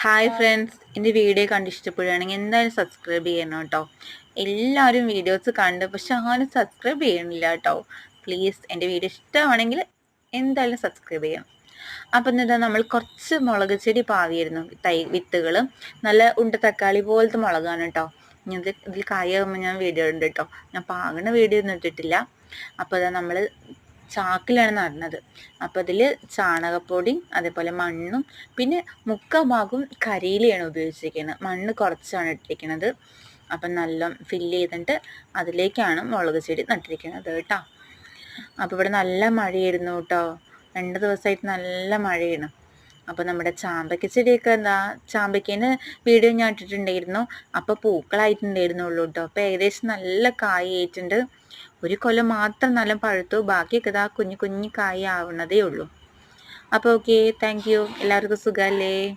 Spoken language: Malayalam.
Hi friends. എന്റെ വീഡിയോ കണ്ട് ഇഷ്ടപ്പെടുകയാണെങ്കിൽ എന്തായാലും സബ്സ്ക്രൈബ് ചെയ്യണം കേട്ടോ. എല്ലാവരും വീഡിയോസ് കണ്ട് പക്ഷെ ആരും സബ്സ്ക്രൈബ് ചെയ്യണില്ല കേട്ടോ. പ്ലീസ് എന്റെ വീഡിയോ ഇഷ്ടമാണെങ്കിൽ എന്തായാലും സബ്സ്ക്രൈബ് ചെയ്യണം. അപ്പം എന്നിട്ട് നമ്മൾ കുറച്ച് മുളക് ചെടി പാവിയായിരുന്നു തൈ വിത്തുകൾ. നല്ല ഉണ്ട തക്കാളി പോലത്തെ മുളകാണ് കേട്ടോ. ഇത് ഇതിൽ കായ ഞാൻ വീഡിയോ ഉണ്ട് കേട്ടോ. ഞാൻ പാകണ വീഡിയോ ഒന്നും ഇട്ടിട്ടില്ല. അപ്പോൾ നമ്മൾ ചാക്കിലാണ് നടന്നത്. അപ്പോൾ അതിൽ ചാണകപ്പൊടി അതേപോലെ മണ്ണും പിന്നെ മുക്കാൽ ഭാഗവും കരിയിലയാണ് ഉപയോഗിച്ചിരിക്കുന്നത്. മണ്ണ് കുറച്ചാണ് ഇട്ടിരിക്കുന്നത്. അപ്പം നല്ല ഫില്ല് ചെയ്തിട്ട് അതിലേക്കാണ് മുളക് ചെടി നട്ടിരിക്കുന്നത് കേട്ടോ. അപ്പോൾ ഇവിടെ നല്ല മഴയായിരുന്നു കേട്ടോ. രണ്ട് ദിവസമായിട്ട് നല്ല മഴയാണ്. അപ്പോൾ നമ്മുടെ ചാമ്പയ്ക്ക ചെടിയൊക്കെ എന്താ ചാമ്പയ്ക്കേന് വീഡിയോ ഞാൻ ഇട്ടിട്ടുണ്ടായിരുന്നു. അപ്പോൾ പൂക്കളായിട്ടുണ്ടായിരുന്നുള്ളൂ കേട്ടോ അപ്പോൾ ഏകദേശം നല്ല കായായിട്ടുണ്ട്. ഒരു കൊല്ലം മാത്രം നല്ല പഴുത്തു ബാക്കിയൊക്കെ ഇതാ കുഞ്ഞു കുഞ്ഞു കായ ആവണതേ ഉള്ളൂ. അപ്പോൾ ഓക്കെ താങ്ക് യു എല്ലാവർക്കും സുഖമല്ലേ